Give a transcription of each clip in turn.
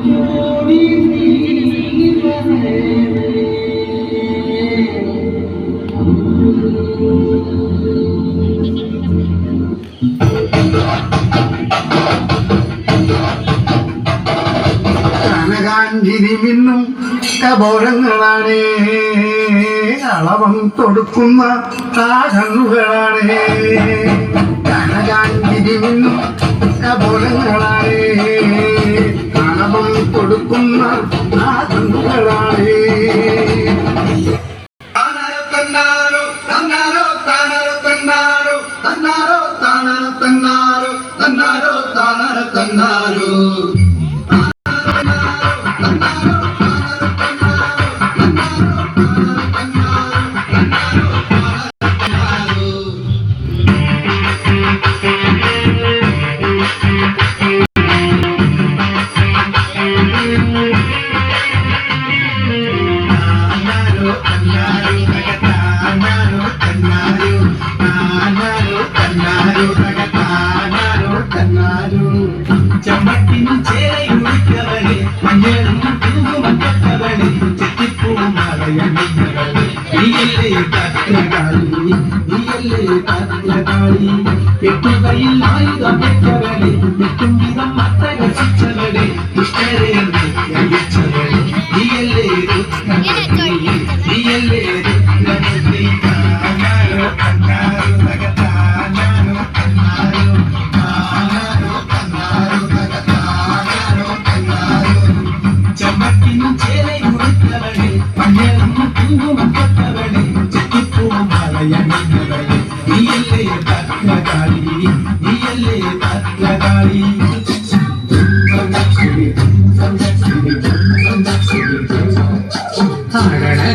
കനകാഞ്ചിരി മിന്നും കബോരങ്ങളാണ്. അളവം തൊടുക്കുന്ന താകണ്ണുകളാണ് കണ്ണുകളാണ് കനകാഞ്ചിരി മിന്നും കബോരങ്ങളാണ്. അളവം കൊടുക്കുന്ന மட்டின் சேலை குடித்தவளே மஞ்சளும் குங்குமம் கட்டவளே செட்டிப்பூ மாலை அணிந்தவளே நீ எல்லை பத்திரகாளி நீ எல்லை பத்திரகாளி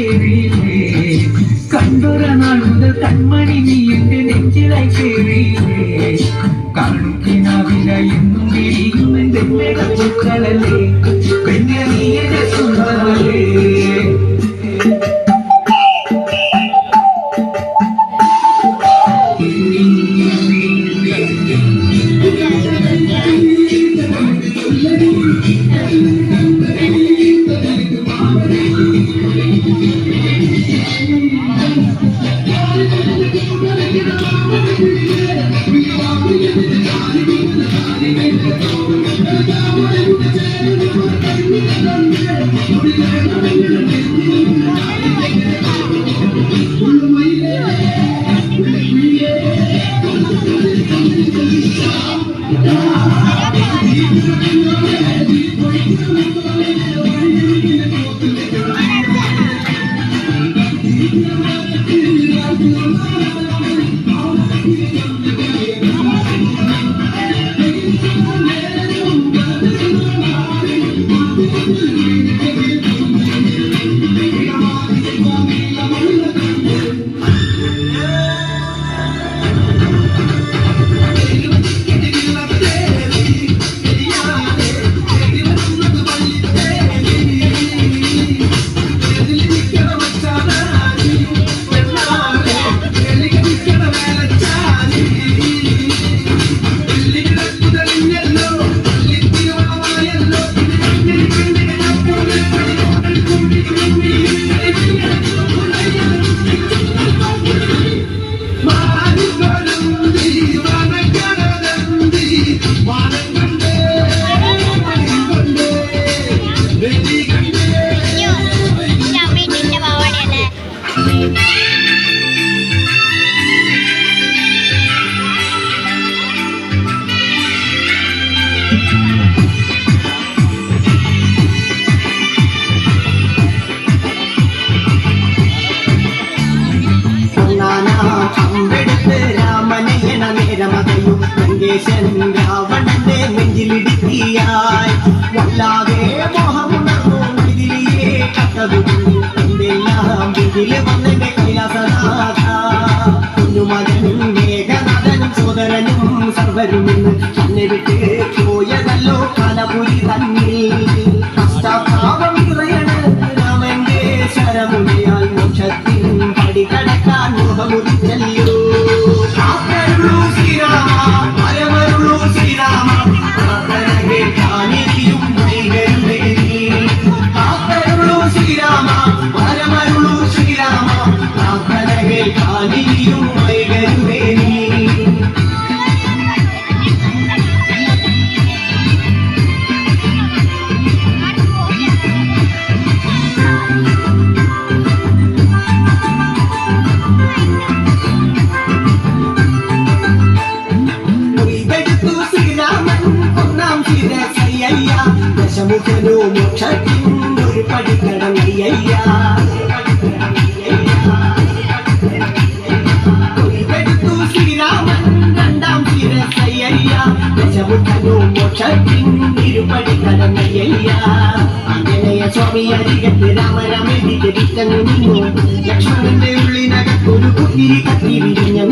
கேள்வியிலே கண்டொர நாள் முதல் கண்மணி நீ என்று நெஞ்சிலை கேள்வியிலே காணும் கிணாவில என்னும் விரியும் Thank you. രാമനെയണമേരമകയും ലങ്കേശൻ രാവണന്റെ നെഞ്ചിലിടുത്തിയായി വല്ലാതെ സർവരും ഇന്ന് തന്നെ വിട്ട് പോയതല്ലോ കലപുരി തന്നിൽ. കഷ്ടഭാവം നിറയണ രാമന്റെ ശരമുടിയാൽ മോക്ഷത്തിൽ പടികടക്കാൻ മുഖമുടി കാത്തരുളൂ ശ്രീരാമ പരമരുളൂ ശ്രീരാമ പ്രാർത്ഥന കേൾക്കാനിരിക്കും ദശമുഖനു മോക്ഷത്തിനും ഒരു പടിക്കടങ്ങയ്യ ഇതെടുത്തു ശ്രീരാമൻ രണ്ടാം ശിരസയ്യ ദശമുഖനു മോക്ഷത്തിൻ ഇരുപടി കടങ്ങയ്യ ആഞ്ജനേയ സ്വാമി അരികത്ത് രാമരാമെതിക്ക് വിറ്റങ്ങു നിന്നു. ലക്ഷ്മണന്റെ ഉള്ളിനകത്തൊരു കുത്തിരി കത്തി വിരിഞ്ഞു